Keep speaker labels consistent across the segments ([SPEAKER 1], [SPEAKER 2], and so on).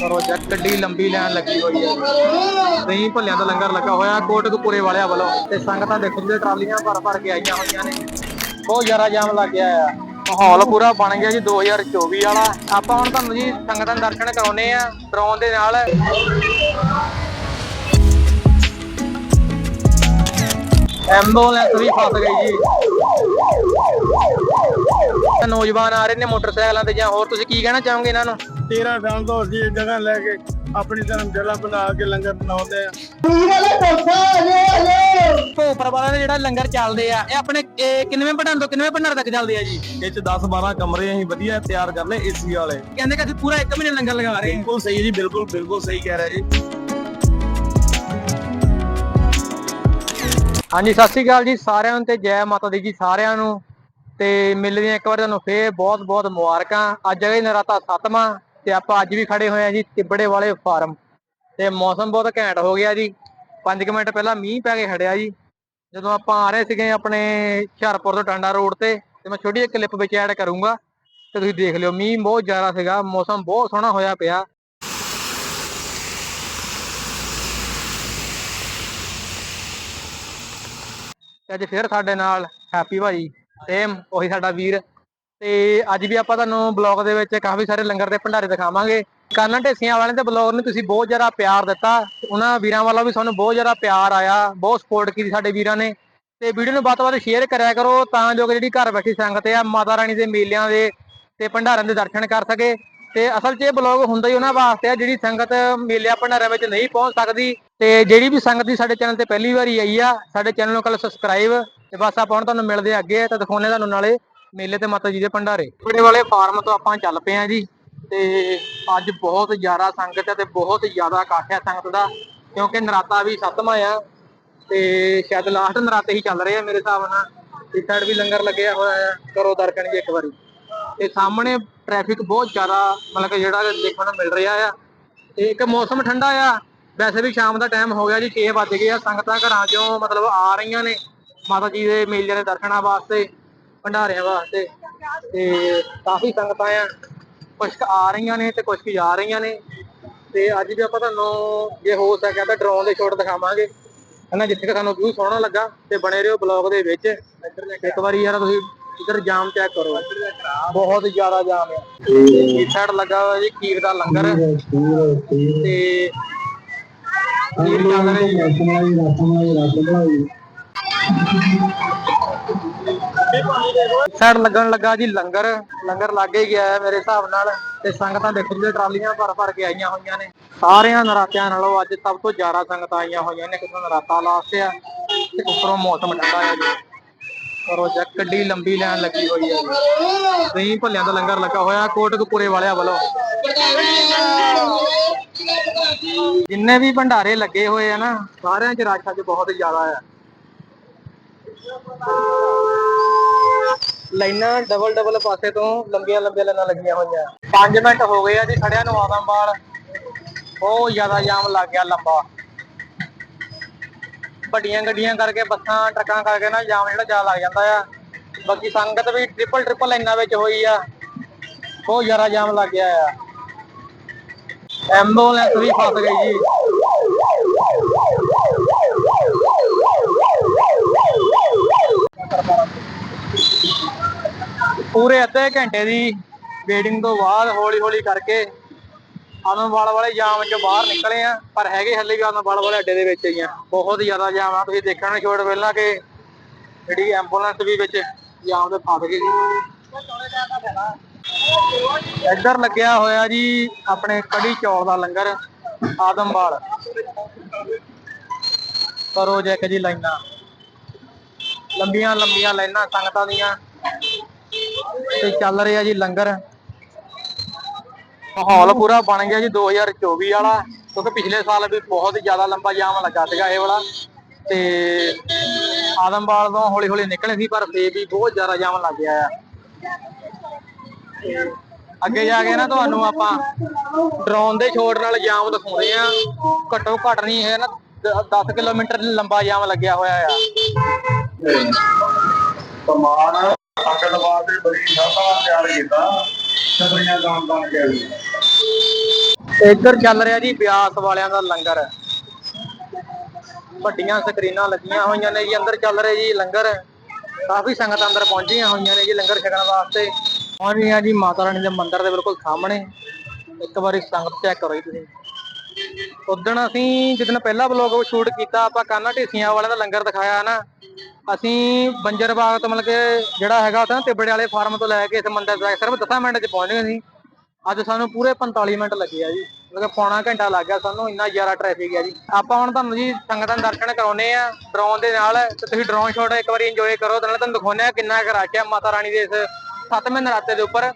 [SPEAKER 1] ਕਰੋ ਚੈੱਕ ਕਿੱਡੀ ਲੰਬੀ ਲਾਈਨ ਲੱਗੀ ਹੋਈ ਹੈ। ਦਹੀਂ ਭੱਲਿਆਂ ਦਾ ਲੰਗਰ ਲੱਗਾ ਹੋਇਆ, ਕੋਟਕਪੂਰੇ ਵਾਲਿਆਂ ਵੱਲੋਂ। ਤੇ ਸੰਗਤਾਂ ਦੇਖੋ ਜੀ ਟਰਾਲੀਆਂ ਭਰ ਭਰ ਕੇ ਆਈਆਂ ਹੋਈਆਂ ਨੇ। ਬਹੁਤ ਜ਼ਿਆਦਾ ਜਾਮ ਲੱਗ ਗਿਆ ਆ। ਮਾਹੌਲ ਪੂਰਾ ਬਣ ਗਿਆ ਜੀ 2024 ਵਾਲਾ। ਆਪਾਂ ਹੁਣ ਤੁਹਾਨੂੰ ਜੀ ਸੰਗਤਾਂ ਦੇ ਦਰਸ਼ਨ ਕਰਾਉਨੇ ਆ ਡਰੋਨ ਦੇ ਨਾਲ। ਐਂਬੂਲੈਂਸ ਵੀ ਫਸ ਗਈ ਜੀ। ਨੌਜਵਾਨ ਆ ਰਹੇ ਨੇ ਮੋਟਰਸਾਈਕਲਾਂ ਤੇ ਜਾਂ ਹੋਰ ਤੁਸੀਂ ਕੀ ਕਹਿਣਾ ਚਾਹੋਗੇ ਇਹਨਾਂ ਨੂੰ?
[SPEAKER 2] 13 ਸਾਲ ਤੋਂ ਅਸੀਂ ਇਹ ਜਗ੍ਹਾ ਲੈ ਕੇ ਆਪਣੀ ਧਰਮਸ਼ਾਲਾ ਬਣਾ ਕੇ ਲੰਗਰ ਬਣਾਉਂਦੇ ਆ।
[SPEAKER 1] ਭੋਪਰ ਵਾਲਾ ਦੇ ਜਿਹੜਾ ਲੰਗਰ ਚੱਲਦੇ ਆ ਇਹ ਆਪਣੇ ਕਿੰਨਵੇਂ ਭੰਡਾਰ ਤੋਂ ਕਿੰਨਵੇਂ ਭੰਡਾਰ ਤੱਕ ਚੱਲਦੇ ਆ ਜੀ?
[SPEAKER 2] ਇਹ ਚ 10 12 ਕਮਰੇ ਅਸੀਂ ਵਧੀਆ ਤਿਆਰ ਕਰ ਲਏ ਏਸੀ ਵਾਲੇ।
[SPEAKER 1] ਕਹਿੰਦੇ ਕਿ ਅਸੀਂ ਪੂਰਾ 1 ਮਹੀਨੇ ਲੰਗਰ ਲਗਾ ਰਹੇ ਹਾਂ।
[SPEAKER 2] ਬਿਲਕੁਲ ਸਹੀ ਜੀ ਬਿਲਕੁਲ ਬਿਲਕੁਲ ਸਹੀ ਕਹਿ ਰਿਹਾ ਜੀ।
[SPEAKER 1] ਹਾਂਜੀ, ਸਤਿ ਸ਼੍ਰੀ ਅਕਾਲ ਜੀ ਸਾਰਿਆਂ ਨੂੰ ਤੇ ਜੈ ਮਾਤਾ ਦੀ ਜੀ ਸਾਰਿਆਂ ਨੂੰ। ਤੇ ਮਿਲਦੇ ਹਾਂ ਇੱਕ ਵਾਰ ਤੁਹਾਨੂੰ ਫੇਰ। ਬਹੁਤ ਬਹੁਤ ਮੁਬਾਰਕਾਂ। ਅੱਜ ਹੈ ਨਰਾਤਾ ਸੱਤਵਾਂ ਤੇ ਆਪਾਂ ਅੱਜ ਵੀ ਖੜੇ ਹੋਏ ਆ ਜੀ ਤਿੱਬੜੇ ਵਾਲੇ ਫਾਰਮ। ਤੇ ਮੌਸਮ ਬਹੁਤ ਘੈਂਟ ਹੋ ਗਿਆ ਜੀ। 5 ਮਿੰਟ ਪਹਿਲਾਂ ਮੀਂਹ ਪੈ ਕੇ ਖੜਿਆ ਜੀ। ਜਦੋਂ ਆਪਾਂ ਆ ਰਹੇ ਸੀਗੇ ਆਪਣੇ ਹੁਸ਼ਿਆਰਪੁਰ ਤੋਂ ਟਾਂਡਾ ਰੋਡ ਤੇ ਤੇ ਮੈਂ ਛੋਟੀ ਜਿਹੀ ਕਲਿੱਪ ਵਿੱਚ ਐਡ ਕਰੂੰਗਾ। ਤੇ ਤੁਸੀਂ ਦੇਖ ਲਿਓ, ਮੀਂਹ ਬਹੁਤ ਜ਼ਿਆਦਾ ਸੀਗਾ, ਮੌਸਮ ਬਹੁਤ ਸੋਹਣਾ ਹੋਇਆ ਪਿਆ। ਤੇ ਅੱਜ ਫੇਰ ਸਾਡੇ ਨਾਲ ਹੈਪੀ ਭਾਜੀ ਸੇਮ ਉਹੀ ਸਾਡਾ ਵੀਰ। ਤੇ ਅੱਜ ਵੀ ਆਪਾਂ ਤੁਹਾਨੂੰ ਬਲੌਗ ਦੇ ਵਿੱਚ ਕਾਫੀ ਸਾਰੇ ਲੰਗਰ ਦੇ ਭੰਡਾਰੇ ਦਿਖਾਵਾਂਗੇ। ਕਾਨਾਂ ਢੇਸੀਆਂ ਵਾਲਿਆਂ ਦੇ ਬਲੌਗ ਨੂੰ ਤੁਸੀਂ ਬਹੁਤ ਜ਼ਿਆਦਾ ਪਿਆਰ ਦਿੱਤਾ। ਉਹਨਾਂ ਵੀਰਾਂ ਵੱਲੋਂ ਵੀ ਸਾਨੂੰ ਬਹੁਤ ਜ਼ਿਆਦਾ ਪਿਆਰ ਆਇਆ। ਬਹੁਤ ਸਪੋਰਟ ਕੀਤੀ ਸਾਡੇ ਵੀਰਾਂ ਨੇ। ਤੇ ਵੀਡੀਓ ਨੂੰ ਵੱਧ ਤੋਂ ਵੱਧ ਸ਼ੇਅਰ ਕਰਿਆ ਕਰੋ ਤਾਂ ਜੋ ਕਿ ਜਿਹੜੀ ਘਰ ਬੈਠੀ ਸੰਗਤ ਆ, ਮਾਤਾ ਰਾਣੀ ਦੇ ਮੇਲਿਆਂ ਦੇ ਤੇ ਭੰਡਾਰਿਆਂ ਦੇ ਦਰਸ਼ਨ ਕਰ ਸਕੇ। ਤੇ ਅਸਲ 'ਚ ਇਹ ਬਲੌਗ ਹੁੰਦਾ ਹੀ ਉਹਨਾਂ ਵਾਸਤੇ ਆ ਜਿਹੜੀ ਸੰਗਤ ਮੇਲਿਆਂ ਭੰਡਾਰਿਆਂ ਵਿੱਚ ਨਹੀਂ ਪਹੁੰਚ ਸਕਦੀ। ਤੇ ਜਿਹੜੀ ਵੀ ਸੰਗਤ ਦੀ ਸਾਡੇ ਚੈਨਲ ਤੇ ਪਹਿਲੀ ਵਾਰੀ ਆਈ ਆ, ਸਾਡੇ ਚੈਨਲ ਨੂੰ ਕੱਲ ਸਬਸਕ੍ਰਾਈਬ ਤੇ ਬਸ ਆਪਾਂ ਹੁਣ ਤੁਹਾਨੂੰ ਮਿਲਦੇ ਆ ਅੱਗੇ, ਤੇ ਦਿਖਾਉਣੇ ਤੁਹਾਨੂੰ ਨਾਲੇ ਮੇਲੇ ਤੇ ਮਾਤਾ ਜੀ ਦੇ ਭੰਡਾਰੇ। ਬੜੇ ਵਾਲੇ ਫਾਰਮ ਤੋਂ ਆਪਾਂ ਚੱਲ ਪਏ ਆ ਜੀ, ਤੇ ਅੱਜ ਬਹੁਤ ਜ਼ਿਆਦਾ ਸੰਗਤ ਹੈ ਤੇ ਬਹੁਤ ਜ਼ਿਆਦਾ ਇਕੱਠ ਹੈ ਸੰਗਤ ਦਾ, ਕਿਉਂਕਿ ਨਰਾਤਾ ਵੀ ਸੱਤਵਾਂ ਆ, ਤੇ ਸ਼ਾਇਦ ਲਾਸਟ ਨਰਾਤੇ ਹੀ ਚੱਲ ਰਹੇ ਆ ਮੇਰੇ ਹਿਸਾਬ ਨਾਲ ਇਸ ਸਾਈਡ ਵੀ ਲੰਗਰ ਲੱਗਿਆ ਹੋਇਆ ਆ, ਕਰੋ ਦਰਸ਼ਨ ਜੀ ਇੱਕ ਵਾਰੀ। ਤੇ ਸਾਹਮਣੇ ਟ੍ਰੈਫਿਕ ਬਹੁਤ ਜ਼ਿਆਦਾ, ਮਤਲਬ ਕਿ ਜਿਹੜਾ ਦੇਖਣ ਨੂੰ ਮਿਲ ਰਿਹਾ ਆ, ਤੇ ਇੱਕ ਮੌਸਮ ਠੰਡਾ ਆ ਵੈਸੇ ਵੀ ਸ਼ਾਮ ਦਾ ਟਾਈਮ ਹੋ ਗਿਆ ਜੀ 6 ਵੱਜ ਗਏ ਆ ਸੰਗਤਾਂ ਘਰਾਂ ਚੋਂ ਮਤਲਬ ਆ ਰਹੀਆਂ ਨੇ ਮਾਤਾ ਜੀ ਦੇ ਮੇਲਿਆਂ ਦੇ ਦਰਸ਼ਨਾਂ ਵਾਸਤੇ ਭੰਡਾਰਿਆਂ ਵਾਸਤੇ ਤੇ ਕਾਫੀ ਸੰਗਤਾਂ ਆ ਕੁਝ ਆ ਰਹੀਆਂ ਨੇ ਤੇ ਕੁਝ ਜਾ ਰਹੀਆਂ ਨੇ ਤੇ ਅੱਜ ਵੀ ਆਪਾਂ ਤੁਹਾਨੂੰ ਜੇ ਹੋ ਸਕਿਆ ਤਾਂ ਡਰੋਨ ਦੇ ਸ਼ਾਟ ਦਿਖਾਵਾਂਗੇ। ਹਨਾ ਜਿੱਥੇ ਕਿ ਤੁਹਾਨੂੰ ਵਿਊ ਸੋਹਣਾ ਲੱਗਾ ਤੇ ਬਣੇ ਰਹੋ ਬਲੌਗ ਦੇ ਵਿੱਚ। ਇੱਕ ਵਾਰੀ ਯਾਰ ਤੁਸੀਂ ਇਧਰ ਜਾਮ ਚੈੱਕ ਕਰੋ। ਬਹੁਤ ਜ਼ਿਆਦਾ ਜਾਮ ਹੈ। ਇਸ ਸਾਈਡ ਲੱਗਾ ਹੋਇਆ ਜੀ ਖੀਰ ਦਾ ਲੰਗਰ। ਤੇ ਖੀਰ ਚੱਲ ਰਹੀ ਹੈ। ਸਾਈਡ ਲੱਗਣ ਲੱਗਾ ਜੀ ਲੰਗਰ। ਲੰਗਰ ਲੱਗ ਹੀ ਗਿਆ ਹੈ ਮੇਰੇ ਹਿਸਾਬ ਨਾਲ। ਤੇ ਸੰਗਤਾਂ ਦੇਖੋ ਜੀ, ਟਰਾਲੀਆਂ ਭਰ ਭਰ ਕੇ ਆਈਆਂ ਹੋਈਆਂ ਨੇ। ਸਾਰਿਆਂ ਨਰਾਤਿਆਂ ਨਾਲੋਂ ਅੱਜ ਸਭ ਤੋਂ ਜ਼ਿਆਦਾ ਸੰਗਤਾਂ ਆਈਆਂ ਹੋਈਆਂ ਨੇ। ਕਿਉਂਕਿ ਨਰਾਤਾ ਲਾਸਟ ਆ ਤੇ ਉੱਪਰੋਂ ਮੌਸਮ ਠੰਡਾ ਹੈ ਜੀ। ਕਰੋ ਚੈੱਕ ਕਿੱਡੀ ਲੰਬੀ ਲੈਣ ਲੱਗੀ ਹੋਈ ਹੈ ਜੀ। ਦਹੀਂ ਭੱਲਿਆਂ ਦਾ ਲੰਗਰ ਲੱਗਾ ਹੋਇਆ ਕੋਟਕਪੂਰੇ ਵਾਲਿਆਂ ਵੱਲੋਂ। ਜਿੰਨੇ ਵੀ ਭੰਡਾਰੇ ਲੱਗੇ ਹੋਏ ਆ ਨਾ, ਸਾਰਿਆਂ 'ਚ ਰਸ਼ ਅੱਜ ਬਹੁਤ ਜ਼ਿਆਦਾ ਆ। ਲਾਈਨਾਂ ਡਬਲ ਡਬਲ ਪਾਸੇ ਤੋਂ ਲੰਬੀਆਂ ਲੰਬੀਆਂ ਲਾਈਨਾਂ ਲੱਗੀਆਂ ਹੋਈਆਂ। 5 ਮਿੰਟ ਹੋ ਗਏ ਆ ਜੀ, ਖੜਿਆ ਨੂੰ ਆਦਮਵਾਲ ਬਹੁਤ ਜ਼ਿਆਦਾ ਜਾਮ ਲੱਗ ਗਿਆ ਲੰਬਾ। ਵੱਡੀਆਂ ਗੱਡੀਆਂ ਕਰਕੇ ਬੱਸਾਂ, ਟਰੱਕਾਂ ਕਰਕੇ ਨਾ ਜਾਮ ਜਿਹੜਾ ਜ਼ਿਆਦਾ ਲੱਗ ਜਾਂਦਾ ਆ। ਬਾਕੀ ਸੰਗਤ ਵੀ ਟ੍ਰਿਪਲ ਟ੍ਰਿਪਲ ਲਾਈਨਾਂ ਵਿੱਚ ਹੋਈ ਆ। ਬਹੁਤ ਜ਼ਿਆਦਾ ਜਾਮ ਲੱਗ ਗਿਆ ਆ। ਐਂਬੂਲੈਂਸ ਵੀ ਫਸ ਗਈ ਜੀ। ਪੂਰੇ ਅੱਧੇ ਘੰਟੇ ਦੀ ਵੇਟਿੰਗ ਤੋਂ ਬਾਅਦ ਹੌਲੀ ਹੌਲੀ ਕਰਕੇ ਆਨੰਦਵਾਲ ਵਾਲੇ ਜਾਮ ਚੋਂ ਬਾਹਰ ਨਿਕਲੇ ਆ, ਪਰ ਹੈਗੇ ਹੱਲੇ ਵੀ ਆਨੰਦਵਾਲ ਵਾਲੇ ਅੱਡੇ ਦੇ ਵਿੱਚ ਹੀ ਆ। ਬਹੁਤ ਜ਼ਿਆਦਾ ਜਾਮ ਆ, ਤੁਸੀਂ ਦੇਖਣ ਨੂੰ ਛੋੜ ਪਹਿਲਾਂ ਕਿ ਜਿਹੜੀ ਐਂਬੂਲੈਂਸ ਵੀ ਵਿੱਚ ਜਾਮ ਦੇ ਫਸ ਗਈ। ਸੀ ਇੱਧਰ ਲੱਗਿਆ ਹੋਇਆ ਜੀ ਆਪਣੇ ਕੜੀ ਚੌਲ ਦਾ ਲੰਗਰ ਆਦਮਵਾਲ ਕਰੋ ਜੈਕ ਜੀ ਲਾਈਨਾਂ। ਲੰਬੀਆਂ ਲੰਬੀਆਂ ਲਾਈਨਾਂ ਸੰਗਤਾਂ ਦੀਆਂ। ਤੇ ਚੱਲ ਰਿਹਾ ਜੀ ਲੰਗਰ। ਮਾਹੌਲ ਪੂਰਾ ਬਣ ਗਿਆ ਜੀ 2024 ਵਾਲਾ, ਕਿਉਂਕਿ ਪਿਛਲੇ ਸਾਲ ਵੀ ਬਹੁਤ ਜ਼ਿਆਦਾ ਲੰਬਾ ਜਾਮ ਲੱਗਾ ਸੀਗਾ ਇਹ ਵਾਲਾ। ਤੇ ਆਦਮਵਾਲ ਤੋਂ ਹੌਲੀ ਹੌਲੀ ਨਿਕਲੇ ਸੀ, ਪਰ ਫੇਰ ਵੀ ਬਹੁਤ ਜ਼ਿਆਦਾ ਜਾਮ ਲੱਗ ਗਿਆ ਆ। ਅੱਗੇ ਜਾ ਕੇ ਨਾ ਤੁਹਾਨੂੰ ਆਪਾਂ ਡਰੋਨ ਦੇ ਸ਼ੋਟ ਨਾਲ ਜਾਮ ਦਿਖਾਉਂਦੇ ਆ ਘੱਟੋ ਘੱਟ ਨਹੀਂ ਹੈ ਨਾ 10 ਕਿਲੋਮੀਟਰ ਲੰਬਾ ਜਾਮ ਲੱਗਿਆ ਹੋਇਆ ਆ।
[SPEAKER 2] ਸਮਾਨ ਅੰਗੜਵਾ ਦੇ ਬੜੀ ਸ਼ਾਨਦਾਰ ਤਿਆਰ ਕੀਤਾ ਛਤਰੀਆਂ ਦਾਨ ਦਾਨ ਕੇ
[SPEAKER 1] ਇੱਧਰ ਚੱਲ ਰਿਹਾ ਜੀ ਬਿਆਸ ਵਾਲਿਆਂ ਦਾ ਲੰਗਰ। ਵੱਡੀਆਂ ਸਕਰੀਨਾਂ ਲੱਗੀਆਂ ਹੋਈਆਂ ਨੇ ਜੀ ਅੰਦਰ ਚੱਲ ਰਿਹਾ ਜੀ ਲੰਗਰ। ਕਾਫੀ ਸੰਗਤਾਂ ਅੰਦਰ ਪਹੁੰਚੀਆਂ ਹੋਈਆਂ ਨੇ ਜੀ ਲੰਗਰ ਛਕਣ ਵਾਸਤੇ। ਪਹੁੰਚ ਗਈਆਂ ਜੀ, ਮਾਤਾ ਰਾਣੀ ਦੇ ਮੰਦਿਰ ਦੇ ਬਿਲਕੁਲ ਸਾਹਮਣੇ। ਇੱਕ ਵਾਰੀ ਸੰਗਤ ਚੈੱਕ ਕਰੋ ਜੀ ਤੁਸੀਂ। ਉਦੋਂ ਅਸੀਂ, ਜਿੱਦਣ ਪਹਿਲਾ ਵਲੌਗ ਸ਼ੂਟ ਕੀਤਾ, ਆਪਾਂ ਕਾਨਾ ਢੇਸੀਆਂ ਵਾਲਿਆਂ ਦਾ ਲੰਗਰ ਦਿਖਾਇਆ ਨਾ। ਅਸੀਂ ਬੰਜਰ ਬਾਗ ਤੋਂ ਮਤਲਬ ਕਿ ਜਿਹੜਾ ਹੈਗਾ ਉੱਥੇ ਨਾ ਵਾਲੇ ਫਾਰਮ ਤੋਂ ਲੈ ਕੇ ਇਸ ਮੰਦਿਰ ਤੱਕ ਸਿਰਫ 10 ਮਿੰਟ 'ਚ ਪਹੁੰਚ ਗਏ ਸੀ। ਅੱਜ ਸਾਨੂੰ ਪੂਰੇ 45 ਮਿੰਟ ਲੱਗੇ ਆ ਜੀ। ਮਤਲਬ ਪੌਣਾ ਘੰਟਾ ਲੱਗ ਗਿਆ ਸਾਨੂੰ, ਇੰਨਾ ਜ਼ਿਆਦਾ ਟ੍ਰੈਫਿਕ ਹੈ ਜੀ। ਆਪਾਂ ਹੁਣ ਤੁਹਾਨੂੰ ਜੀ ਸੰਗਤਾਂ ਦੇ ਦਰਸ਼ਨ ਕਰਾਉਨੇ ਆ ਡਰੋਨ ਦੇ ਨਾਲ। ਤੇ ਤੁਸੀਂ ਡਰੋਨ ਸ਼ਾਟ ਇੱਕ ਵਾਰੀ ਇੰਜੋਏ ਕਰੋ, ਤੇ ਨਾਲੇ ਤੁਹਾਨੂੰ ਦਿਖਾਉਨੇ ਆ ਕਿੰਨਾ ਕੁ ਰਸ਼ ਆ ਮਾਤਾ ਰਾਣੀ ਦੇ ਇਸ ਸੱਤਵੇਂ ਨਰਾਤੇ ਦੇ ਉੱਪਰ।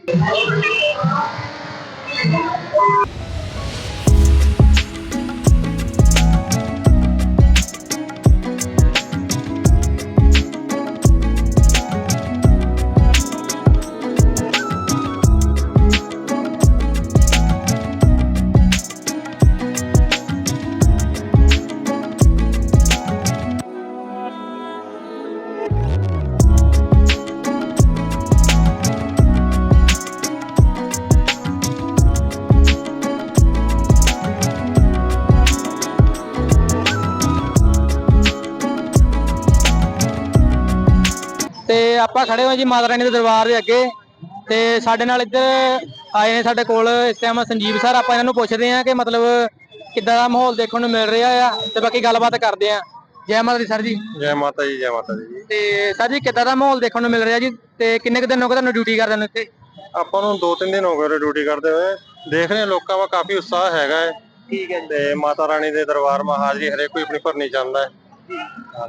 [SPEAKER 1] ਖੜੇ ਹੋਏ ਜੀ ਮਾਤਾ ਰਾਣੀ ਦੇ ਦਰਬਾਰ ਦੇ ਅੱਗੇ ਤੇ ਸਾਡੇ ਨਾਲ ਇੱਧਰ ਆਏ ਨੇ ਸਾਡੇ ਕੋਲ ਇਸ ਟਾਈਮ ਸੰਜੀਵ ਸਰ ਆਪਾਂ ਇਹਨਾਂ ਨੂੰ ਪੁੱਛਦੇ ਹਾਂ ਕਿ ਮਤਲਬ ਕਿੱਦਾਂ ਦਾ ਮਾਹੌਲ ਦੇਖਣ ਨੂੰ ਮਿਲ ਰਿਹਾ ਆ ਤੇ ਬਾਕੀ ਗੱਲਬਾਤ ਕਰਦੇ ਆ ਜੈ ਮਾਤਾ ਦੀ ਸਰ ਜੀ।
[SPEAKER 2] ਜੈ ਮਾਤਾ ਜੀ ਜੈ ਮਾਤਾ ਦੀ
[SPEAKER 1] ਤੇ ਸਰ ਜੀ ਕਿੱਦਾਂ ਦਾ ਮਾਹੌਲ ਦੇਖਣ ਨੂੰ ਮਿਲ ਰਿਹਾ ਜੀ ਤੇ ਕਿੰਨੇ ਕੁ ਦਿਨ ਹੋ ਗਏ ਤੁਹਾਨੂੰ ਡਿਊਟੀ ਕਰਦੇ ਨੂੰ ਇੱਥੇ?
[SPEAKER 2] ਆਪਾਂ ਨੂੰ 2-3 ਦਿਨ ਹੋ ਗਏ ਡਿਊਟੀ ਕਰਦੇ ਹੋਏ। ਦੇਖ ਰਹੇ ਲੋਕਾਂ ਦਾ ਕਾਫੀ ਉਤਸ਼ਾਹ ਹੈਗਾ ਹੈ।
[SPEAKER 1] ਠੀਕ ਹੈ
[SPEAKER 2] ਤੇ ਮਾਤਾ ਰਾਣੀ ਦੇ ਦਰਬਾਰ ਮਾ ਹਾਜ਼ਰੀ ਹਰੇਕ ਕੋਈ ਆਪਣੀ ਭਰਨੀ ਚਾਹੁੰਦਾ ਹੈ।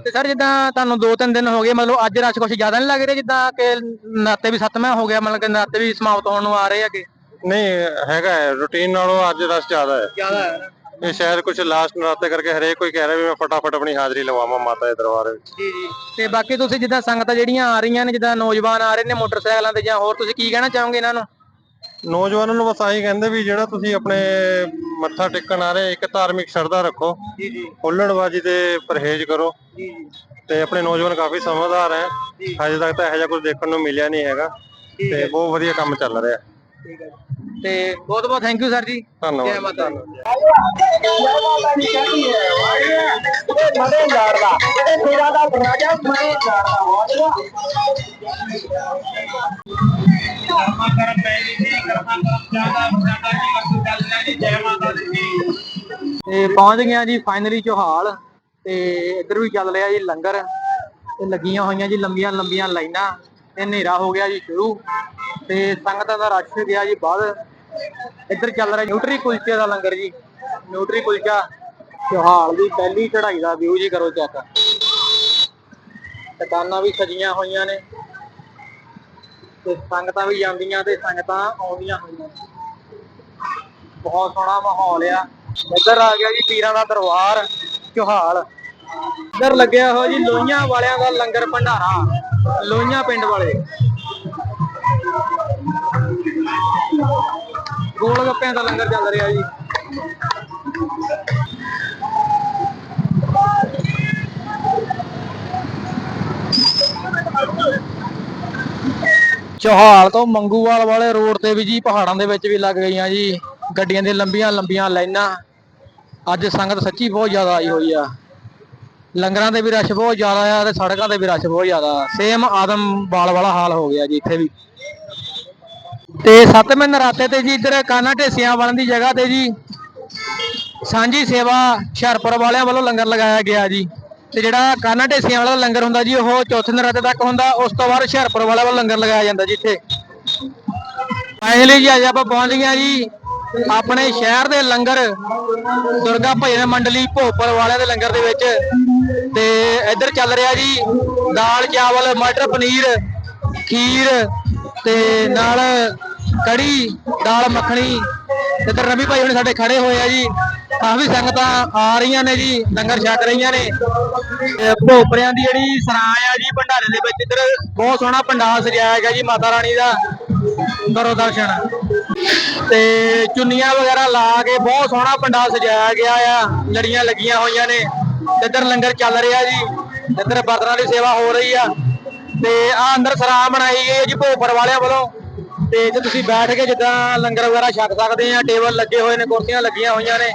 [SPEAKER 1] ਤੇ ਸਰ ਜਿੱਦਾਂ ਤੁਹਾਨੂੰ 2-3 ਦਿਨ ਹੋ ਗਏ ਮਤਲਬ ਅੱਜ ਰਸ਼ ਕੁਝ ਜ਼ਿਆਦਾ ਨਹੀਂ ਲੱਗ ਰਿਹਾ ਜਿੱਦਾਂ ਕਿ ਨਾਤੇ ਵੀ ਸੱਤਵਾਂ ਹੋ ਗਿਆ ਮਤਲਬ ਕਿ ਨਾਤੇ ਵੀ ਸਮਾਪਤ ਹੋਣ ਨੂੰ ਆ ਰਹੇ ਹੈਗੇ?
[SPEAKER 2] ਨਹੀਂ ਹੈਗਾ ਹੈ ਰੂਟੀਨ ਨਾਲੋਂ ਅੱਜ ਰਸ਼ ਜ਼ਿਆਦਾ ਹੈ।
[SPEAKER 1] ਜ਼ਿਆਦਾ ਹੈ
[SPEAKER 2] ਇਹ ਸ਼ਾਇਦ ਕੁਝ ਲਾਸਟ ਨਰਾਤੇ ਕਰਕੇ ਹਰੇਕ ਕੋਈ ਕਹਿ ਰਿਹਾ ਵੀ ਮੈਂ ਫਟਾਫਟ ਆਪਣੀ ਹਾਜ਼ਰੀ ਲਵਾਵਾਂ ਮਾਤਾ ਦੇ ਦਰਬਾਰ ਵਿੱਚ।
[SPEAKER 1] ਜੀ ਜੀ। ਤੇ ਬਾਕੀ ਤੁਸੀਂ ਜਿੱਦਾਂ ਸੰਗਤਾਂ ਜਿਹੜੀਆਂ ਆ ਰਹੀਆਂ ਨੇ ਜਿੱਦਾਂ ਨੌਜਵਾਨ ਆ ਰਹੇ ਨੇ ਮੋਟਰਸਾਈਕਲਾਂ ਤੇ ਜਾਂ ਹੋਰ ਤੁਸੀਂ ਕੀ ਕਹਿਣਾ ਚਾਹੋਗੇ ਇਹਨਾਂ ਨੂੰ?
[SPEAKER 2] ਨੌਜਵਾਨਾਂ ਨੂੰ ਬਸ ਆਹੀ ਕਹਿੰਦੇ ਵੀ ਜਿਹੜਾ ਤੁਸੀਂ ਆਪਣੇ ਮੱਥਾ ਟੇਕਣ ਆ ਰਹੇ ਇੱਕ ਧਾਰਮਿਕ ਸ਼ਰਧਾ ਰੱਖੋ
[SPEAKER 1] ਜੀ ਜੀ।
[SPEAKER 2] ਹੁੱਲੜਬਾਜੀ ਤੇ ਪਰਹੇਜ਼ ਕਰੋ।
[SPEAKER 1] ਜੀ ਜੀ।
[SPEAKER 2] ਤੇ ਆਪਣੇ ਨੌਜਵਾਨ ਕਾਫੀ ਸਮਝਦਾਰ ਹੈ। ਹਜੇ ਤੱਕ ਤਾਂ ਇਹੋ ਜਿਹਾ ਕੁਝ ਦੇਖਣ ਨੂੰ ਮਿਲਿਆ ਨਹੀਂ ਹੈਗਾ। ਤੇ ਬਹੁਤ ਵਧੀਆ ਕੰਮ ਚੱਲ ਰਿਹਾ।
[SPEAKER 1] ਠੀਕ ਹੈ ਤੇ ਬਹੁਤ ਬਹੁਤ ਥੈਂਕ ਯੂ ਸਰ ਜੀ। ਜੈ
[SPEAKER 2] ਧੰਨਵਾਦ
[SPEAKER 1] ਮਾਤਾ ਦੀ ਤੇ ਪਹੁੰਚ ਗਿਆ ਜੀ ਫਾਈਨਲੀ ਚੋਹਾਲ, ਤੇ ਇੱਧਰ ਵੀ ਚੱਲ ਰਿਹਾ ਜੀ ਲੰਗਰ। ਤੇ ਲੱਗੀਆਂ ਹੋਈਆਂ ਜੀ ਲੰਬੀਆਂ ਲੰਬੀਆਂ ਲਾਈਨਾਂ, ਤੇ ਹਨੇਰਾ ਹੋ ਗਿਆ ਜੀ ਸ਼ੁਰੂ। ਤੇ ਸੰਗਤਾਂ ਦਾ ਰਸ਼ ਗਿਆ ਜੀ ਬਾਅਦ ਇੱਧਰ ਚੱਲ ਰਿਹਾ ਨਿਊਟਰੀ ਕੁਲਚੇ ਦਾ ਲੰਗਰ ਜੀ। ਨਿਊਟਰੀ ਕੁਲਚਾ, ਚੋਹਾਲ ਦੀ ਪਹਿਲੀ ਚੜ੍ਹਾਈ ਦਾ ਵਿਊ ਜੀ ਕਰੋ ਚੈੱਕ ਦੁਕਾਨਾਂ ਵੀ ਸਜੀਆਂ ਹੋਈਆਂ ਨੇ। ਤੇ ਸੰਗਤਾਂ ਵੀ ਜਾਂਦੀਆਂ ਤੇ ਸੰਗਤਾਂ ਆਉਂਦੀਆਂ ਹੋਈਆਂ। ਬਹੁਤ ਸੋਹਣਾ ਮਾਹੌਲ ਆ। ਇੱਧਰ ਆ ਗਿਆ ਜੀ ਪੀਰਾਂ ਦਾ ਦਰਬਾਰ, ਚੋਹਾਲ। ਇੱਧਰ ਲੱਗਿਆ ਹੋਇਆ ਜੀ ਲੋਹੀਆਂ ਵਾਲਿਆਂ ਦਾ ਲੰਗਰ ਭੰਡਾਰਾ, ਲੋਹੀਆਂ ਪਿੰਡ ਵਾਲੇ। ਗੋਲ ਗੱਪਿਆਂ ਦਾ ਲੰਗਰ ਚੱਲ ਰਿਹਾ ਜੀ। ਚੋਹਾਲ ਤੋਂ ਮੰਗੂਵਾਲ ਵਾਲੇ ਰੋਡ ਤੇ ਵੀ ਜੀ, ਪਹਾੜਾਂ ਦੇ ਵਿੱਚ ਵੀ ਲੱਗ ਗਈਆਂ ਜੀ। ਗੱਡੀਆਂ ਦੀਆਂ ਲੰਬੀਆਂ ਲੰਬੀਆਂ ਲਾਈਨਾਂ। ਅੱਜ ਸੰਗਤ ਸੱਚੀ ਬਹੁਤ ਜ਼ਿਆਦਾ ਆਈ ਹੋਈ ਆ। ਲੰਗਰਾਂ ਦੇ ਵੀ ਰਸ਼ ਬਹੁਤ ਜ਼ਿਆਦਾ ਆ ਤੇ ਸੜਕਾਂ ਤੇ ਵੀ ਰਸ਼ ਬਹੁਤ ਜ਼ਿਆਦਾ ਸੇਮ ਆਦਮਵਾਲ ਵਾਲਾ ਹਾਲ ਹੋ ਗਿਆ ਜੀ ਇੱਥੇ ਵੀ। ਤੇ ਸੱਤਵੇਂ ਨਰਾਤੇ ਤੇ ਜੀ ਇੱਧਰ ਕਾਨਾ ਢੇਸੀਆਂ ਵਾਲਿਆਂ ਦੀ ਜਗ੍ਹਾ ਤੇ ਜੀ ਸਾਂਝੀ ਸੇਵਾ ਹੁਸ਼ਿਆਰਪੁਰ ਵਾਲਿਆਂ ਵੱਲੋਂ ਲੰਗਰ ਲਗਾਇਆ ਗਿਆ ਜੀ। ਤੇ ਜਿਹੜਾ ਕਾਨਾ ਢੇਸੀਆਂ ਵਾਲਾ ਲੰਗਰ ਹੁੰਦਾ ਜੀ, ਉਹ ਚੌਥੇ ਨਰਾਤੇ ਤੱਕ ਹੁੰਦਾ, ਉਸ ਤੋਂ ਬਾਅਦ ਹੁਸ਼ਿਆਰਪੁਰ ਵਾਲਿਆਂ ਵੱਲੋਂ ਲੰਗਰ ਲਗਾਇਆ ਜਾਂਦਾ ਜੀ ਇੱਥੇ। ਫਾਈਨਲੀ ਜੀ ਅੱਜ ਆਪਾਂ ਪਹੁੰਚ ਗਏ ਹਾਂ ਜੀ, ਆਪਣੇ ਸ਼ਹਿਰ ਦੇ ਲੰਗਰ, ਦੁਰਗਾ ਭਜਨ ਮੰਡਲੀ ਭੋਪਰ ਵਾਲਿਆਂ ਦੇ ਲੰਗਰ ਦੇ ਵਿੱਚ। ਤੇ ਇੱਧਰ ਚੱਲ ਰਿਹਾ ਜੀ, ਦਾਲ, ਚਾਵਲ, ਮਟਰ, ਪਨੀਰ, ਖੀਰ, ਤੇ ਨਾਲ ਕੜੀ, ਦਾਲ ਮੱਖਣੀ। ਇੱਧਰ ਰਵੀ ਭਾਈ ਹੁਣ ਸਾਡੇ ਖੜੇ ਹੋਏ ਆ ਜੀ। ਕਾਫੀ ਸੰਗਤਾਂ ਆ ਰਹੀਆਂ ਨੇ ਜੀ, ਲੰਗਰ ਛਕ ਰਹੀਆਂ ਨੇ। ਤੇ ਭੋਪਰਿਆਂ ਦੀ ਜਿਹੜੀ ਸਰਾਂ ਆ ਜੀ, ਭੰਡਾਰੇ ਦੇ ਵਿੱਚ ਇੱਧਰ ਬਹੁਤ ਸੋਹਣਾ ਪੰਡਾਲ ਸਜਾਇਆ ਗਿਆ ਜੀ, ਮਾਤਾ ਰਾਣੀ ਦਾ ਕਰੋ ਦਰਸ਼ਨ। ਤੇ ਚੁੰਨੀਆਂ ਵਗੈਰਾ ਲਾ ਕੇ ਬਹੁਤ ਸੋਹਣਾ ਪੰਡਾਲ ਸਜਾਇਆ ਗਿਆ ਆ, ਲੜੀਆਂ ਲੱਗੀਆਂ ਹੋਈਆਂ ਨੇ। ਇੱਧਰ ਲੰਗਰ ਚੱਲ ਰਿਹਾ ਜੀ, ਇੱਧਰ ਬਰਤਨਾਂ ਦੀ ਸੇਵਾ ਹੋ ਰਹੀ ਆ। ਤੇ ਆ ਅੰਦਰ ਸਰਾਂ ਬਣਾਈ ਗਈ ਹੈ ਜੀ ਭੋਪਰ ਵਾਲਿਆਂ ਵੱਲੋਂ। ਤੇ ਜੇ ਤੁਸੀਂ ਬੈਠ ਕੇ ਜਿੱਦਾਂ ਲੰਗਰ ਵਗੈਰਾ ਛਕ ਸਕਦੇ ਆ, ਟੇਬਲ ਲੱਗੇ ਹੋਏ ਨੇ, ਕੁਰਸੀਆਂ ਲੱਗੀਆਂ ਹੋਈਆਂ ਨੇ।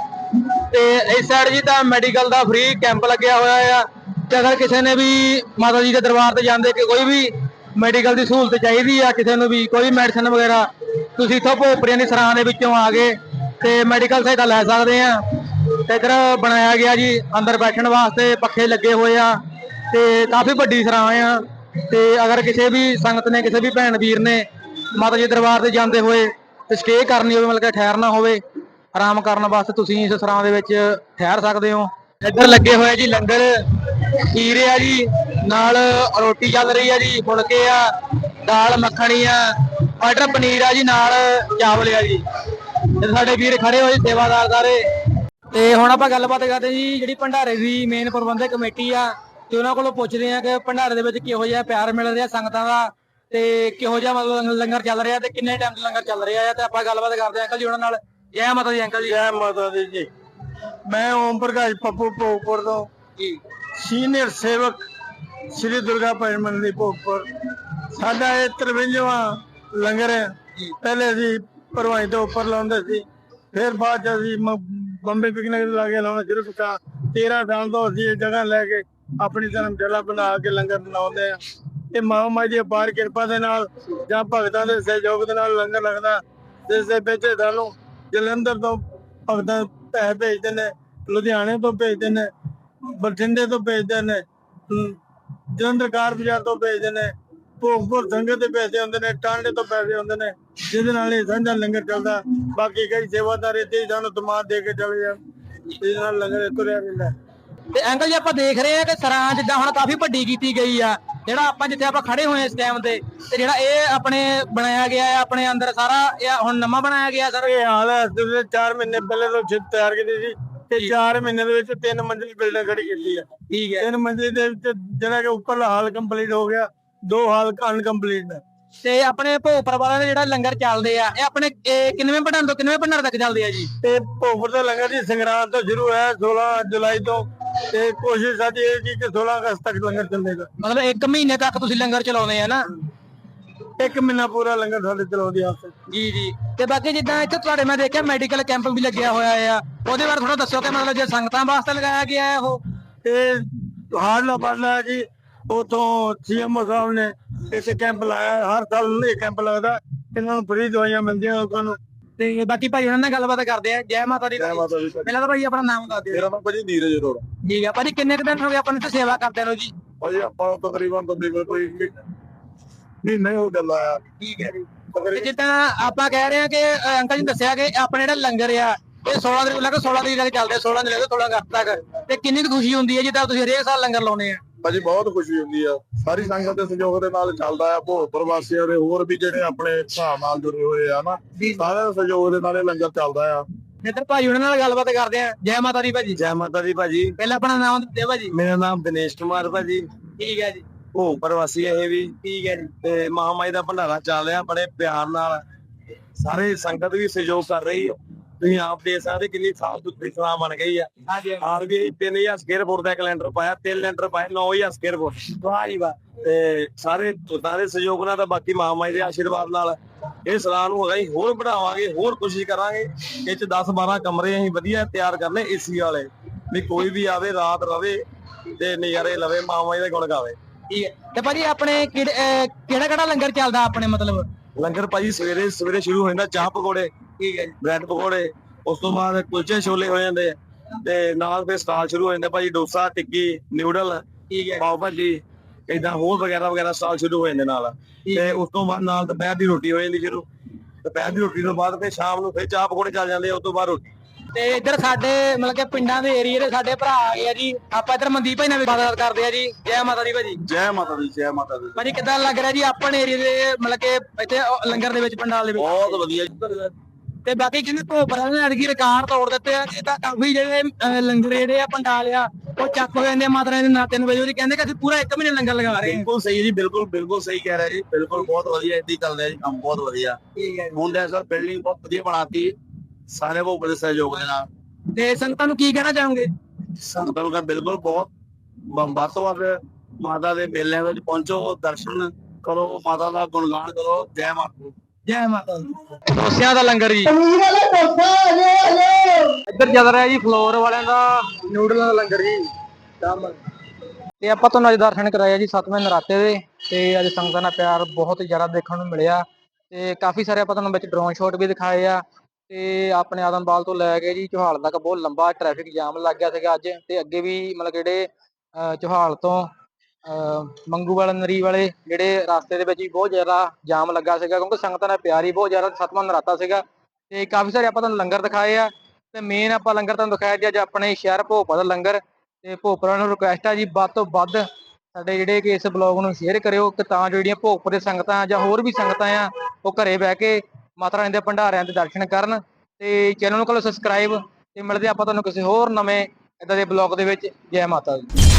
[SPEAKER 1] ਤੇ ਇਸ ਸਾਈਡ ਜੀ ਤਾਂ ਮੈਡੀਕਲ ਦਾ ਫ੍ਰੀ ਕੈਂਪ ਲੱਗਿਆ ਹੋਇਆ ਆ। ਤੇ ਅਗਰ ਕਿਸੇ ਨੇ ਵੀ ਮਾਤਾ ਜੀ ਦੇ ਦਰਬਾਰ ਤੇ ਜਾਂਦੇ ਕਿ ਕੋਈ ਵੀ ਮੈਡੀਕਲ ਦੀ ਸਹੂਲਤ ਚਾਹੀਦੀ ਆ, ਕਿਸੇ ਨੂੰ ਵੀ ਕੋਈ ਮੈਡੀਸਨ ਵਗੈਰਾ, ਤੁਸੀਂ ਇੱਥੋਂ ਭੋਪਰੀਆਂ ਦੀ ਸਰਾਂ ਦੇ ਵਿੱਚੋਂ ਆ ਕੇ ਤੇ ਮੈਡੀਕਲ ਸਹਾਇਤਾ ਲੈ ਸਕਦੇ ਆ। ਤੇ ਇੱਧਰ ਬਣਾਇਆ ਗਿਆ ਜੀ, ਅੰਦਰ ਬੈਠਣ ਵਾਸਤੇ ਪੱਖੇ ਲੱਗੇ ਹੋਏ ਆ ਤੇ ਕਾਫੀ ਵੱਡੀ ਸਰਾਂ ਆ। ਤੇ ਅਗਰ ਕਿਸੇ ਵੀ ਸੰਗਤ ਨੇ, ਕਿਸੇ ਵੀ ਭੈਣ ਵੀਰ ਨੇ ਮਾਤਾ ਜੀ ਦਰਬਾਰ ਤੇ ਜਾਂਦੇ ਹੋਏ ਤੇ ਸਟੇ ਕਰਨੀ ਹੋਵੇ, ਮਤਲਬ ਕਿ ਠਹਿਰਨਾ ਹੋਵੇ ਆਰਾਮ ਕਰਨ ਵਾਸਤੇ ਤੁਸੀਂ ਇਸ ਸਰਾਂ ਦੇ ਵਿੱਚ ਠਹਿਰ ਸਕਦੇ ਹੋ। ਇੱਧਰ ਲੱਗੇ ਹੋਏ ਜੀ ਲੰਗਰ। ਖੀਰ ਆ ਜੀ, ਨਾਲ ਰੋਟੀ ਚੱਲ ਰਹੀ ਆ ਜੀ, ਫੁਲਕੇ ਆ, ਦਾਲ ਮੱਖਣੀ ਆ, ਮਟਰ ਪਨੀਰ ਆ ਜੀ, ਨਾਲ ਚਾਵਲ ਆ ਜੀ। ਤੇ ਸਾਡੇ ਵੀਰ ਖੜੇ ਹੋਏ ਸੇਵਾਦਾਰ ਸਾਰੇ। ਤੇ ਹੁਣ ਆਪਾਂ ਗੱਲਬਾਤ ਕਰਦੇ ਜੀ, ਜਿਹੜੀ ਭੰਡਾਰੇ ਦੀ ਮੇਨ ਪ੍ਰਬੰਧਕ ਕਮੇਟੀ ਆ, ਤੇ ਉਹਨਾਂ ਕੋਲੋਂ ਪੁੱਛਦੇ ਆ ਕਿ ਭੰਡਾਰੇ ਦੇ ਵਿੱਚ ਕਿਹੋ ਜਿਹਾ ਪਿਆਰ ਮਿਲ ਰਿਹਾ ਸੰਗਤਾਂ ਦਾ, ਤੇ ਕਿਹੋ ਜਿਹਾ ਮਤਲਬ ਲੰਗਰ ਚੱਲ ਰਿਹਾ ਤੇ ਕਿੰਨੇ ਟਾਈਮ ਤੋਂ ਲੰਗਰ ਚੱਲ ਰਿਹਾ ਆ, ਤੇ ਆਪਾਂ ਗੱਲਬਾਤ ਕਰਦੇ ਆ ਅੰਕਲ ਜੀ ਉਹਨਾਂ ਨਾਲ। ਜੈ ਮਾਤਾ ਜੀ ਅੰਕਲ ਜੀ।
[SPEAKER 3] ਜੈ ਮਾਤਾ ਦੀ ਜੀ। ਮੈਂ ਓਮ ਪ੍ਰਕਾਸ਼ ਪੱਪੂ ਭੋਗਪੁਰ ਤੋਂ।
[SPEAKER 1] ਜੀ।
[SPEAKER 3] ਸੀਨੀਅਰ ਸੇਵਕ ਸ੍ਰੀ ਦੁਰਗਾ ਭਜਨ ਮੰਡਲੀ ਭੋਗਪੁਰ। ਸਾਡਾ ਇਹ 53ਵਾਂ ਲੰਗਰ ਹੈ। ਪਹਿਲੇ ਅਸੀਂ ਭਰਵਾਈ ਤੋਂ ਉੱਪਰ ਲਾਉਂਦੇ ਸੀ। ਫਿਰ ਬਾਅਦ ਚ ਅਸੀਂ ਮ- ਬੰਬੇ ਪਿਕਨਿਕ ਲਾ ਕੇ ਲਾਉਣਾ ਸ਼ੁਰੂ ਕੀਤਾ। 13 ਸਾਲ ਤੋਂ ਅਸੀਂ ਇਹ ਜਗ੍ਹਾ ਲੈ ਕੇ ਆਪਣੀ ਧਰਮਸ਼ਾਲਾ ਬਣਾ ਕੇ ਲੰਗਰ ਲਾਉਂਦੇ ਆ ਇਹ ਮਹਾਮਾਈ ਦੀ ਅਪਾਰ ਕਿਰਪਾ ਦੇ ਨਾਲ ਜਾਂ ਭਗਤਾਂ ਦੇ ਸਹਿਯੋਗ ਦੇ ਨਾਲ ਲੰਗਰ ਲੱਗਦਾ। ਜਿਸ ਦੇ ਵਿੱਚ ਸਾਨੂੰ ਜਲੰਧਰ ਤੋਂ ਭਗਤਾਂ ਪੈਸੇ ਭੇਜਦੇ ਨੇ, ਲੁਧਿਆਣੇ ਤੋਂ ਭੇਜਦੇ ਨੇ, ਬਠਿੰਡੇ ਤੋਂ ਭੇਜਦੇ ਨੇ ਜਲੰਧਰ ਕਾਰ ਬਾਜ਼ਾਰ ਤੋਂ ਭੇਜਦੇ ਨੇ, ਭੋਗਪੁਰ ਸੰਗਤ ਦੇ ਪੈਸੇ ਹੁੰਦੇ ਨੇ, ਟਾਂਡੇ ਤੋਂ ਪੈਸੇ ਹੁੰਦੇ ਨੇ, ਜਿਹਦੇ ਨਾਲ ਇਹ ਸਾਂਝਾ ਲੰਗਰ ਚੱਲਦਾ, ਬਾਕੀ ਕਈ ਸੇਵਾਦਾਰ ਇੱਥੇ ਹੀ ਸਾਨੂੰ ਸਮਾਨ ਦੇ ਕੇ ਚਲੇ ਜਾਣ, ਜਿਹਦੇ ਨਾਲ ਲੰਗਰ ਤੁਰਿਆ ਰਹਿੰਦਾ।
[SPEAKER 1] ਤੇ ਅੰਕਲ ਜੀ ਆਪਾਂ ਦੇਖ ਰਹੇ ਆ ਕਿ ਸਰਾਂ ਜਿੱਦਾਂ ਹੁਣ ਕਾਫੀ ਵੱਡੀ ਕੀਤੀ ਗਈ ਆ ਜਿਹੜਾ ਆਪਾਂ ਜਿੱਥੇ ਆਪਾਂ ਖੜੇ ਹੋਏ ਇਸ ਟਾਈਮ ਤੇ ਤੇ ਜਿਹੜਾ ਇਹ ਆਪਣੇ ਬਣਾਇਆ ਗਿਆ ਹੈ ਆਪਣੇ ਅੰਦਰ ਸਾਰਾ ਇਹ ਹੁਣ ਨਵਾਂ ਬਣਾਇਆ ਗਿਆ ਸਰ?
[SPEAKER 3] ਇਹ ਹਾਲ ਹੈ ਤੁਸੀਂ 4 ਮਹੀਨੇ ਪਹਿਲੇ ਤੋਂ ਛਿੱਤ ਤਿਆਰ ਕੀਤੀ ਸੀ ਤੇ 4 ਮਹੀਨੇ ਦੇ ਵਿੱਚ ਤਿੰਨ ਮੰਜ਼ਿਲ ਬਿਲਡਿੰਗ ਖੜੀ ਕੀਤੀ ਹੈ।
[SPEAKER 1] ਠੀਕ ਹੈ।
[SPEAKER 3] ਤਿੰਨ ਮੰਜ਼ਿਲ ਦੇ ਵਿੱਚ ਜਿਹੜਾ ਕਿ ਉੱਪਰਲਾ ਹਾਲ ਕੰਪਲੀਟ ਹੋ ਗਿਆ ਦੋ ਹਾਲ ਅਨਕੰਪਲੀਟ ਨੇ।
[SPEAKER 1] ਤੇ ਆਪਣੇ ਭੋਪਰ ਵਾਲਿਆਂ ਦੇ ਜਿਹੜਾ ਲੰਗਰ ਚੱਲਦੇ ਆ ਇਹ ਆਪਣੇ ਕਿੰਨਵੇਂ ਭੰਡਾਰ ਤੋਂ ਕਿੰਨਵੇਂ ਭੰਡਾਰ ਤੱਕ ਚੱਲਦੇ ਆ ਜੀ?
[SPEAKER 3] ਤੇ ਭੋਗਪੁਰ ਦਾ ਲੰਗਰ ਦੀ ਸੰਗਰਾਂਦ ਤੋਂ ਸ਼ੁਰੂ ਹੈ 16 ਜੁਲਾਈ ਤੋਂ ਤੇ ਕੋਸ਼ਿਸ਼ ਸਾਡੀ ਇਹ ਕਿ 16 ਅਗਸਤ ਤੱਕ ਲੰਗਰ ਚੱਲੇਗਾ।
[SPEAKER 1] ਮਤਲਬ ਇੱਕ ਮਹੀਨੇ ਤੱਕ ਤੁਸੀਂ ਲੰਗਰ ਚਲਾਉਂਦੇ ਆ ਨਾ?
[SPEAKER 3] ਇੱਕ ਮਹੀਨਾ ਪੂਰਾ ਲੰਗਰ ਸਾਡੇ ਚਲਾਉਂਦੀ ਆਪਸੇ
[SPEAKER 1] ਜੀ ਜੀ। ਤੇ ਬਾਕੀ ਜਿੱਦਾਂ ਇੱਥੇ ਤੁਹਾਡੇ ਮੈਂ ਦੇਖਿਆ ਮੈਡੀਕਲ ਕੈਂਪ ਵੀ ਲੱਗਿਆ ਹੋਇਆ ਆ। ਉਹਦੇ ਬਾਰੇ ਥੋੜਾ ਦੱਸੋ ਕਿ ਮਤਲਬ ਜੇ ਸੰਗਤਾਂ ਵਾਸਤੇ ਲਗਾਇਆ ਗਿਆ ਹੈ ਉਹ?
[SPEAKER 3] ਇਹ ਨਾ ਪੜਨਾ ਜੀ ਉਥੋਂ ਸੀਐਮਓ ਸਾਹਿਬ ਨੇ ਇੱਥੇ ਕੈਂਪ ਲਾਇਆ। ਹਰ ਸਾਲ ਇਹ ਕੈਂਪ ਲੱਗਦਾ। ਇਹਨਾਂ ਨੂੰ ਫ੍ਰੀ ਦਵਾਈਆਂ ਮਿਲਦੀਆਂ ਲੋਕਾਂ ਨੂੰ।
[SPEAKER 1] ਤੇ ਬਾਕੀ ਭਾਈ ਉਹਨਾਂ ਨਾਲ ਗੱਲਬਾਤ ਕਰਦੇ ਆ। ਜੈ ਮਾਤਾ ਦੀ ਭਾਈ।
[SPEAKER 3] ਮਾਤਾ ਦੀ
[SPEAKER 1] ਪਹਿਲਾਂ ਤਾਂ ਭਾਈ ਆਪਣਾ ਨਾਮ ਦੱਸ ਦਿਓ।
[SPEAKER 3] ਮੇਰਾ ਨਾਮ ਭਾਜੀ ਨੀਰਜ ਅਰੋੜਾ।
[SPEAKER 1] ਠੀਕ ਹੈ ਭਾਜੀ ਕਿੰਨੇ ਕੁ ਦਿਨ ਹੋ ਗਏ ਆਪਾਂ ਨੂੰ ਇੱਥੇ ਸੇਵਾ ਕਰਦਿਆਂ ਨੂੰ ਜੀ?
[SPEAKER 3] ਭਾਜੀ ਆਪਾਂ ਤਕਰੀਬਨ ਤਕਰੀਬਨ ਕੋਈ ਨਹੀਂ ਨਹੀਂ ਹੋ ਗੱਲ ਆਇਆ
[SPEAKER 1] ਠੀਕ ਹੈ ਜੀ ਤੇ ਜਿੱਦਾਂ ਆਪਾਂ ਕਹਿ ਰਹੇ ਆ ਕਿ ਅ, ਅੰਕਲ ਜੀ ਦੱਸਿਆ ਕਿ ਆਪਣੇ ਜਿਹੜਾ ਲੰਗਰ ਆ ਇਹ 16 ਤਰੀਕ ਲੱਗ 16 ਤਰੀਕ ਤੱਕ ਚੱਲਦੇ ਆ, 16 ਦਿਨ ਲੱਗਦੇ 16 ਅਗਸਤ ਤੱਕ। ਤੇ ਕਿੰਨੀ ਕੁ ਖੁਸ਼ੀ ਹੁੰਦੀ ਹੈ ਜਿੱਦਾਂ ਤੁਸੀਂ ਹਰੇਕ ਸਾਲ ਲੰਗਰ ਲਾਉਨੇ ਆ?
[SPEAKER 4] ਭਾਜੀ ਬਹੁਤ ਖੁਸ਼ੀ ਹੁੰਦੀ ਆ। ਸਾਰੀ ਸੰਗਤ ਦੇ ਸਹਿਯੋਗ ਦੇ ਨਾਲ ਚੱਲਦਾ ਆ ਭੋਗ ਪ੍ਰਵਾਸੀਆਂ ਦੇ ਹੋਰ ਵੀ ਜਿਹੜੇ ਆਪਣੇ ਹਿਸਾਬ ਨਾਲ ਜੁੜੇ ਹੋਏ ਆ ਨਾ ਸਾਰਿਆਂ ਦੇ ਸਹਿਯੋਗ ਦੇ ਨਾਲ ਇਹ ਲੰਗਰ ਚੱਲਦਾ ਆ।
[SPEAKER 1] ਇੱਧਰ ਭਾਈ ਉਹਨਾਂ ਨਾਲ ਗੱਲਬਾਤ ਕਰਦੇ ਆ। ਜੈ ਮਾਤਾ ਦੀ ਭਾਜੀ।
[SPEAKER 3] ਜੈ ਮਾਤਾ ਦੀ ਭਾਜੀ।
[SPEAKER 1] ਪਹਿਲਾਂ ਆਪਣਾ ਨਾਮ ਦੱਸਿਓ ਭਾਜੀ।
[SPEAKER 3] ਮੇਰਾ ਨਾਮ ਦਿਨੇਸ਼ ਕੁਮਾਰ ਭਾਜੀ।
[SPEAKER 1] ਠੀਕ ਹੈ ਜੀ।
[SPEAKER 3] ਭੋਗ ਪ੍ਰਵਾਸੀ ਇਹ ਵੀ।
[SPEAKER 1] ਠੀਕ ਹੈ ਜੀ।
[SPEAKER 3] ਤੇ ਮਹਾਮਾਈ ਦਾ ਭੰਡਾਰਾ ਚੱਲ ਰਿਹਾ ਬੜੇ ਪਿਆਰ ਨਾਲ। ਸਾਰੇ ਸੰਗਤ ਵੀ ਸਹਿਯੋਗ ਕਰ ਰਹੀ ਹੈ ਤੁਸੀਂ ਆਪ ਦੇ ਸਕਦੇ ਕਿੰਨੀ ਸਾਫ਼ ਸੁਥਰੀ ਸਲਾਹ ਬਣ ਗਈ ਆ।
[SPEAKER 1] ਹਾਂਜੀ
[SPEAKER 3] ਆਰ ਵੀ 3000 ਸਕੁਅਰ ਫੁੱਟ ਦਾ ਕੈਲੰਡਰ ਪਾਇਆ ਤਿੰਨ ਲੈਂਟਰ ਪਾਏ 9000 ਸਕੁਅਰ ਫੁੱਟ
[SPEAKER 1] ਵਾਹ ਜੀ ਵਾਹ।
[SPEAKER 3] ਤੇ ਸਾਰੇ ਸਾਰੇ ਸਹਿਯੋਗ ਨਾਲ ਤਾਂ ਬਾਕੀ ਮਹਾਮਾਈ ਦੇ ਆਸ਼ੀਰਵਾਦ ਨਾਲ ਇਹ ਸਲਾਹ ਨੂੰ ਹੈਗਾ ਹੋਰ ਵਧਾਵਾਂਗੇ ਹੋਰ ਕੋਸ਼ਿਸ਼ ਕਰਾਂਗੇ ਇਹ ਚ 10 12 ਕਮਰੇ ਅਸੀਂ ਵਧੀਆ ਤਿਆਰ ਕਰਨੇ ਏਸੀ ਵਾਲੇ ਵੀ ਕੋਈ ਵੀ ਆਵੇ ਰਾਤ ਰਵੇ ਤੇ ਨਜ਼ਾਰੇ ਲਵੇ ਮਹਾਮਾਈ ਦੇ ਗੁਣ ਗਾਵੇ।
[SPEAKER 1] ਠੀਕ ਹੈ। ਤੇ ਭਾਜੀ ਆਪਣੇ ਕਿਹੜਾ ਕਿਹੜਾ ਲੰਗਰ ਚੱਲਦਾ ਆਪਣੇ ਮਤਲਬ?
[SPEAKER 3] ਲੰਗਰ ਭਾਜੀ ਸਵੇਰੇ ਸਵੇਰੇ ਸ਼ੁਰੂ ਹੋ ਜਾਂਦਾ ਚਾਹ ਪਕੌੜੇ
[SPEAKER 1] ਠੀਕ ਹੈ
[SPEAKER 3] ਬ੍ਰੈਡ ਪਕੌੜੇ ਉਸ ਤੋਂ ਬਾਅਦ ਕੁਲਚੇ ਛੋਲੇ ਹੋ ਜਾਂਦੇ ਆ, ਤੇ ਨਾਲ ਫਿਰ ਸਟਾਲ ਸ਼ੁਰੂ ਹੋ ਜਾਂਦੇ ਭਾਜੀ ਡੋਸਾ ਟਿੱਕੀ ਨਿਊਡਲ
[SPEAKER 1] ਠੀਕ ਹੈ।
[SPEAKER 3] ਪਾਓ ਭਾਜੀ ਇਦਾਂ ਹੋਰ ਵਗੈਰਾ ਵਗੈਰਾ ਸਟਾਲ ਸ਼ੁਰੂ ਹੋ ਜਾਂਦੇ ਨਾਲ ਤੇ ਉਸ ਤੋਂ ਬਾਅਦ ਨਾਲ ਦੁਪਹਿਰ ਦੀ ਰੋਟੀ ਹੋ ਜਾਂਦੀ ਸ਼ੁਰੂ ਦੁਪਹਿਰ ਦੀ ਰੋਟੀ ਤੋਂ ਬਾਅਦ ਫਿਰ ਸ਼ਾਮ ਨੂੰ ਫਿਰ ਚਾਹ ਪਕੌੜੇ ਚੱਲ ਜਾਂਦੇ ਆ, ਉਸ ਤੋਂ ਬਾਅਦ ਰੋਟੀ।
[SPEAKER 1] ਤੇ ਇੱਧਰ ਸਾਡੇ ਮਤਲਬ ਕਿ ਪਿੰਡਾਂ ਦੇ ਏਰੀਏ ਦੇ ਸਾਡੇ ਭਰਾ ਆ ਗਏ ਆ ਜੀ। ਆਪਾਂ ਇੱਧਰ ਮਨਦੀਪ ਭਾਈ ਨਾਲ ਵੀ ਗੱਲਬਾਤ ਕਰਦੇ ਆ ਜੀ। ਜੈ ਮਾਤਾ ਦੀ ਭਾਜੀ।
[SPEAKER 4] ਜੈ ਮਾਤਾ ਦੀ ਜੈ ਮਾਤਾ ਦੀ।
[SPEAKER 1] ਭਾਜੀ ਕਿੱਦਾਂ ਲੱਗ ਰਿਹਾ ਜੀ ਆਪਣੇ ਏਰੀਏ ਦੇ ਮਤਲਬ ਕਿ ਇੱਥੇ ਉਹ ਲੰਗਰ ਦੇ ਵਿੱਚ ਪੰਡਾਲ ਦੇ ਵਿੱਚ?
[SPEAKER 4] ਬਹੁਤ ਵਧੀਆ
[SPEAKER 1] ਤੇ ਬਾਕੀ ਕਹਿੰਦੇ ਭੋਪਰਾਂ ਨੇ ਅੜਗੀ ਰਿਕਾਰਡ ਤੋੜ ਦਿੱਤੇ ਆ। ਇਹ ਤਾਂ ਕਾਫੀ ਜਿਹੜੇ ਅਹ, ਲੰਗਰ ਜਿਹੜੇ ਆ ਪੰਡਾਲ ਆ ਉਹ ਚੱਕ ਹੋ ਜਾਂਦੇ ਆ ਮਾਤਾ ਰਾਣੀ ਦੇ ਨਾਂ ਤਿੰਨ ਵਜੇ। ਉਹਦੀ ਕਹਿੰਦੇ ਕਿ ਅਸੀਂ ਪੂਰਾ ਇੱਕ ਮਹੀਨੇ ਲੰਗਰ ਲਗਾ ਰਹੇ ਹਾਂ।
[SPEAKER 4] ਬਿਲਕੁਲ ਸਹੀ ਜੀ ਬਿਲਕੁਲ ਬਿਲਕੁਲ ਸਹੀ ਕਹਿ ਰਿਹਾ ਜੀ। ਬਿਲਕੁਲ ਬਹੁਤ ਵਧੀਆ ਇੱਦਾਂ ਹੀ ਚੱਲ ਰਿਹਾ ਜੀ ਕੰਮ ਬਹੁਤ ਵਧੀਆ।
[SPEAKER 1] ਠੀਕ ਹੈ
[SPEAKER 4] ਹੁਣ ਦੇ ਸਰ ਬਿਲਡਿੰਗ ਬਹੁਤ ਵਧੀਆ ਬਣਾਤੀ। ਸਾਰੇ ਭੋਗ ਦੇ ਸਹਿਯੋਗ ਦੇ ਨਾਲ।
[SPEAKER 1] ਤੇ ਸੰਗਤਾਂ ਨੂੰ ਕੀ ਕਹਿਣਾ ਚਾਹੋਗੇ?
[SPEAKER 4] ਸੰਗਤਾਂ ਦਾ ਬਿਲਕੁਲ ਬਹੁਤ ਬ- ਵੱਧ ਤੋਂ ਮਾਤਾ ਦੇ ਮੇਲਿਆਂ ਵਿੱਚ ਪਹੁੰਚੋ ਦਰਸ਼ਨ ਕਰੋ ਮਾਤਾ ਦਾ ਗੁਣਗਾਨ ਕਰੋ ਜੈ ਮਾਤਾ।
[SPEAKER 3] ਜੈ ਮਾਤਾ ਦੀ।
[SPEAKER 1] ਡੋਸਿਆਂ ਦਾ ਲੰਗਰ ਜੀ। ਇੱਧਰ ਚੱਲ ਰਿਹਾ ਜੀ ਫਲੋਰ ਵਾਲਿਆਂ ਦਾ ਨੂਡਲਾਂ ਦਾ ਲੰਗਰ ਜੀ। ਤੇ ਆਪਾਂ ਤੁਹਾਨੂੰ ਅੱਜ ਦਰਸ਼ਨ ਕਰਾਇਆ ਜੀ ਸਤਵੇਂ ਨਰਾਤੇ ਦੇ। ਤੇ ਅੱਜ ਸੰਗਤਾਂ ਦਾ ਪਿਆਰ ਬਹੁਤ ਜ਼ਿਆਦਾ ਦੇਖਣ ਨੂੰ ਮਿਲਿਆ। ਤੇ ਕਾਫੀ ਸਾਰੇ ਆਪਾਂ ਤੁਹਾਨੂੰ ਵਿੱਚ ਡਰੋਨ ਸ਼ਾਟ ਵੀ ਦਿਖਾਏ ਆ। ਤੇ ਆਪਣੇ ਆਦਮਬਾਲ ਤੋਂ ਲੈ ਕੇ ਜੀ ਚੋਹਾਲ ਤੱਕ ਬਹੁਤ ਲੰਬਾ ਟ੍ਰੈਫਿਕ ਜਾਮ ਲੱਗ ਗਿਆ ਸੀਗਾ ਅੱਜ ਤੇ ਅੱਗੇ ਵੀ ਮਤਲਬ ਜਿਹੜੇ, ਅਹ, ਚੋਹਾਲ ਤੋਂ, ਅਹ, ਮੰਗੂਵਾਲ ਨਰੀ ਵਾਲੇ ਜਿਹੜੇ ਰਸਤੇ ਦੇ ਵਿੱਚ ਵੀ ਬਹੁਤ ਜ਼ਿਆਦਾ ਜਾਮ ਲੱਗਾ ਸੀਗਾ ਕਿਉਂਕਿ ਸੰਗਤਾਂ ਦਾ ਪਿਆਰ ਹੀ ਬਹੁਤ ਜ਼ਿਆਦਾ ਸਤਵਾਂ ਨਰਾਤਾ ਸੀਗਾ ਤੇ ਕਾਫੀ ਸਾਰੇ ਆਪਾਂ ਤੁਹਾਨੂੰ ਲੰਗਰ ਦਿਖਾਏ ਆ ਤੇ ਮੇਨ ਆਪਾਂ ਲੰਗਰ ਤੁਹਾਨੂੰ ਦਿਖਾਇਆ ਜੀ ਅੱਜ ਆਪਣੇ ਸ਼ਹਿਰ ਭੋਪਾ ਦਾ ਲੰਗਰ ਤੇ ਭੋਪਰਾਂ ਨੂੰ ਰਿਕੁਐਸਟ ਆ ਜੀ ਵੱਧ ਤੋਂ ਵੱਧ ਸਾਡੇ ਜਿਹੜੇ ਕਿ ਇਸ ਬਲੌਗ ਨੂੰ ਸ਼ੇਅਰ ਕਰਿਓ ਕਿ ਤਾਂ ਜਿਹੜੀਆਂ ਭੋਗਪੁਰ ਦੇ ਸੰਗਤਾਂ ਜਾਂ ਹੋਰ ਵੀ ਸੰਗਤਾਂ ਆ ਉਹ ਘਰੇ ਬਹਿ ਕੇ ਮਾਤਾ ਰਾਣੀ ਦੇ ਭੰਡਾਰਿਆਂ ਦੇ ਦਰਸ਼ਨ ਕਰਨ ਤੇ ਚੈਨਲ ਨੂੰ ਕਰੋ ਸਬਸਕ੍ਰਾਈਬ ਤੇ ਮਿਲਦੇ ਆਪਾਂ ਤੁਹਾਨੂੰ ਕਿਸੇ ਹੋਰ ਨਵੇਂ ਇਦਾਂ ਦੇ ਬਲੌਗ ਦੇ ਵਿੱਚ। ਜੈ ਮਾਤਾ ਦੀ।